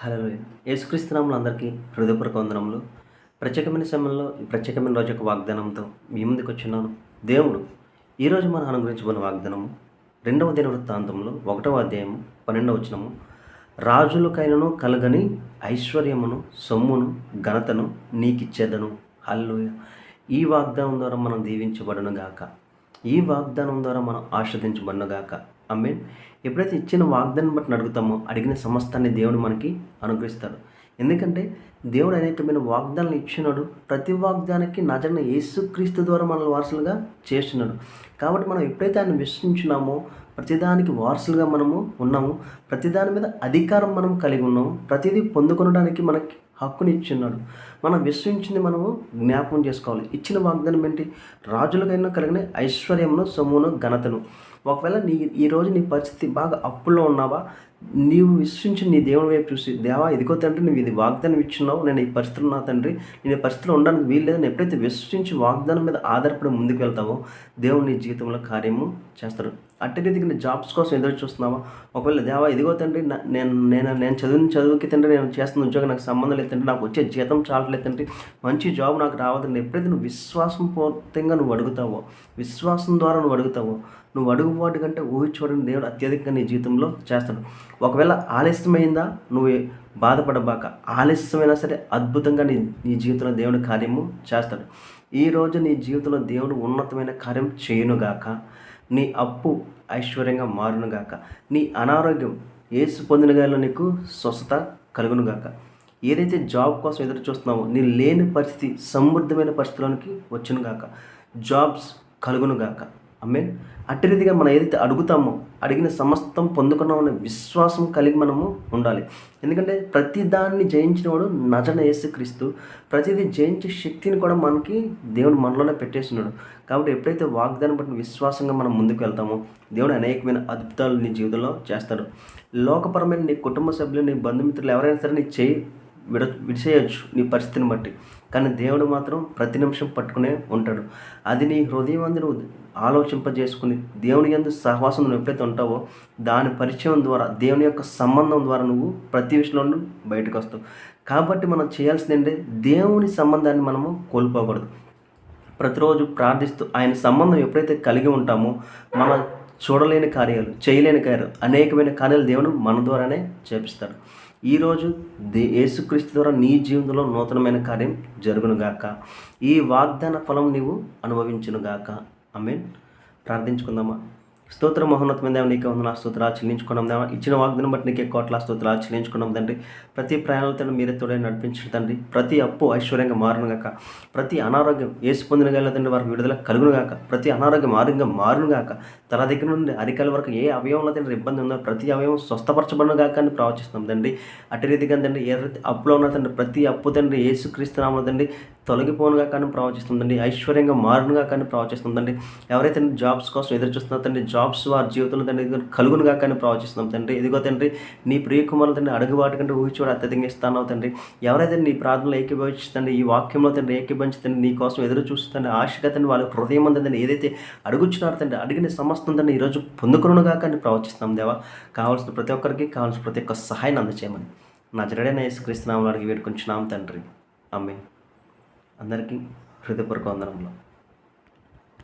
Hello యేసుక్రీస్తునాములు అందరికీ హృదయపూర్వక వందనములు. ప్రత్యేకమైన సమయంలో ఈ ప్రత్యేకమైన రోజు యొక్క వాగ్దానంతో మీ ముందుకు వచ్చినాను దేవుడు ఈరోజు మనం అనుగ్రహించబడిన వాగ్దానము రెండవ దిన వృత్తాంతంలో ఒకటవ అధ్యాయము పన్నెండవ వచనము రాజులకైనను కలగని ఐశ్వర్యమును సొమ్మును ఘనతను నీకిచ్చేదను. హల్లు ఈ వాగ్దానం ద్వారా మనం దీవించబడను గాక ఈ వాగ్దానం ద్వారా మనం ఆస్వాదించబడను గాక అమ్మేన్ ఎప్పుడైతే ఇచ్చిన వాగ్దానం బట్టి అడుగుతామో అడిగిన సమస్తాన్ని దేవుడు మనకి అనుగ్రహిస్తాడు. ఎందుకంటే దేవుడు అనేకమైన వాగ్దానాలు ఇచ్చినాడు. ప్రతి వాగ్దానానికి నజన యేసుక్రీస్తు ద్వారా మనల్ని వారసులుగా చేస్తున్నాడు. కాబట్టి మనం ఎప్పుడైతే ఆయన విశ్వసించున్నామో ప్రతిదానికి వారసులుగా మనము ఉన్నాము. ప్రతిదాని మీద అధికారం మనం కలిగి ఉన్నాము. ప్రతిదీ పొందుకొనడానికి మనకి హక్కుని ఇచ్చిన్నాడు. మనం విశ్వించింది మనము జ్ఞాపకం చేసుకోవాలి. ఇచ్చిన వాగ్దానం ఏంటి? రాజులకైనా కలిగిన ఐశ్వర్యమును సొమ్మును ఘనతను. ఒకవేళ నీ ఈరోజు నీ పరిస్థితి బాగా అప్పుల్లో ఉన్నావా నీవు విశ్వించి నీ దేవుని వైపు చూసి దేవా ఇదిగో తండ్రి నువ్వు ఇది వాగ్దానం ఇచ్చున్నావు నేను ఈ పరిస్థితులు నా తండ్రి నేను ఈ పరిస్థితిలో ఉండడానికి వీల్లేదని ఎప్పుడైతే విశ్వించి వాగ్దానం మీద ఆధారపడి ముందుకు వెళ్తావో దేవుడు నీ జీవితంలో కార్యము చేస్తాడు. అట్టడి దిగిన జాబ్స్ కోసం ఎదురు చూస్తున్నావా? ఒకవేళ దేవా ఇదిగో తండ్రి నేను నేను నేను చదివిన చదువుకి తండ్రి నేను చేస్తున్న ఉద్యోగం నాకు సంబంధం లేదు తండ్రి నాకు వచ్చే జీతం చాలలేదు తండ్రి మంచి జాబ్ నాకు రావద్దండి ఎప్పుడైతే నువ్వు విశ్వాసం పూర్తిగా నువ్వు అడుగుతావో విశ్వాసం ద్వారా నువ్వు అడుగుతావో నువ్వు అడుగు వాటి కంటే ఊహించుకోవడం దేవుడు అత్యధికంగా నీ జీవితంలో చేస్తాడు. ఒకవేళ ఆలస్యమైందా? నువ్వు బాధపడబాక. ఆలస్యమైనా సరే అద్భుతంగా నీ నీ జీవితంలో దేవుని కార్యము చేస్తాడు. ఈరోజు నీ జీవితంలో దేవుడు ఉన్నతమైన కార్యం చేయనుగాక. నీ అప్పు ఐశ్వర్యంగా మారునుగాక నీ అనారోగ్యం ఏసు పొందిన గాలో నీకు స్వస్థత కలుగునుగాక ఏదైతే జాబ్ కోసం ఎదురు చూస్తున్నావో నీ లేని పరిస్థితి సమృద్ధమైన పరిస్థితిలోనికి వచ్చునుగాక జాబ్స్ కలుగునుగాక మీన్ అట్టి రీతిగా మనం ఏదైతే అడుగుతామో అడిగిన సమస్తం పొందుకున్నామనే విశ్వాసం కలిగి మనము ఉండాలి. ఎందుకంటే ప్రతి దాన్ని జయించిన వాడు నజన క్రీస్తు. ప్రతిదీ జయించే శక్తిని కూడా మనకి దేవుడు మనలోనే పెట్టేస్తున్నాడు. కాబట్టి ఎప్పుడైతే వాగ్దానం బట్టి విశ్వాసంగా మనం ముందుకు వెళ్తామో దేవుడు అనేకమైన అద్భుతాలు నీ జీవితంలో చేస్తాడు. లోకపరమైన నీ కుటుంబ సభ్యులు నీ బంధుమిత్రులు ఎవరైనా సరే నీ చేయి విడ విడిచేయచ్చు నీ పరిస్థితిని బట్టి. కానీ దేవుడు మాత్రం ప్రతి నిమిషం పట్టుకునే ఉంటాడు. అది నీ హృదయం అందరూ ఆలోచింపజేసుకుని దేవుని ఎందు సహవాసం నువ్వు ఎప్పుడైతే ఉంటావో దాని పరిచయం ద్వారా దేవుని యొక్క సంబంధం ద్వారా నువ్వు ప్రతి విషయంలో బయటకు వస్తావు. కాబట్టి మనం చేయాల్సింది ఏంటంటే దేవుని సంబంధాన్ని మనము కోల్పోకూడదు. ప్రతిరోజు ప్రార్థిస్తూ ఆయన సంబంధం ఎప్పుడైతే కలిగి ఉంటామో మన చూడలేని కార్యాలు చేయలేని కార్యాలు అనేకమైన కార్యాలు దేవుడు మన ద్వారానే చేపిస్తాడు. ఈరోజు దే యేసుక్రీస్తు ద్వారా నీ జీవితంలో నూతనమైన కార్యం జరుగునుగాక. ఈ వాగ్దాన ఫలం నీవు అనుభవించునుగాక. I mean ప్రార్థించుకుందామా? స్తోత్రం మహోన్నతమైన మీద నీకే వందన స్తోత్రాలు చెల్లించుకున్నాం దేవా. ఇచ్చిన వాగ్దానం బట్టి నీకే కోట్ల స్తోత్రాలు చెల్లించుకున్నాం తండ్రి. ప్రతి ప్రయాణాలతో మీరే తోడే నడిపించిన తండ్రి. ప్రతి అప్పు ఐశ్వర్యంగా మారునుగాక ప్రతి అనారోగ్యం ఏసు పొందిన గల తండ్రి వారికి విడుదల కలుగునుగాక ప్రతి అనారోగ్యం ఆరోగ్యం మారునుగాక తల దగ్గర నుండి అరికల వరకు ఏ అవయవంలో తండ్రి ఇబ్బంది ఉందో ప్రతి అవయవం స్వస్థపరచబడుగాక అని ప్రవచిస్తున్నాం తండ్రి. అటు రీతిగా తండ్రి ఏ అప్పులో ఉన్న తండ్రి ప్రతి అప్పు తండ్రి ఏసు ఏసుక్రీస్తునామో తండ్రి తొలగిపోనుగా కానీ ప్రవచిస్తుందండి ఐశ్వర్యంగా మారునుగా కానీ ప్రవచిస్తుందండి ఎవరైతే జాబ్స్ కోసం ఎదురు చూస్తున్నారో తండ్రి జాబ్స్ వారి జీవితంలో తండ్రి కలుగునుగా కానీ ప్రవచిస్తున్నాం తండ్రి. ఇదిగో తండ్రి నీ ప్రియకుమారులు తండ్రి అడుగుబాటు కంటే ఊహించుకోవడం అత్యధికంగా ఇస్తానో తండ్రి. ఎవరైతే నీ ప్రార్థనలో ఏకీభవించండి ఈ వాక్యంలో తండ్రి ఏకీభవించండి నీ కోసం ఎదురు చూస్తుంది ఆశగా తండ్రి వాళ్ళ హృదయం అందండి ఏదైతే అడుగుచున్నారో తండ్రి అడిగిన సమస్తం తండ్రి ఈరోజు పొందుకునుగా కానీ ప్రవచిస్తాం దేవా. కావాల్సిన ప్రతి ఒక్కరికి కావాల్సిన ప్రతి ఒక్క సహాయాన్ని అందచేయమని. నా జరడైన యేసుక్రీస్తునామని అడిగి వేడుకుంటున్నాం తండ్రి. అమ్మే అందరికీ హృదయపూర్వక వందనంలో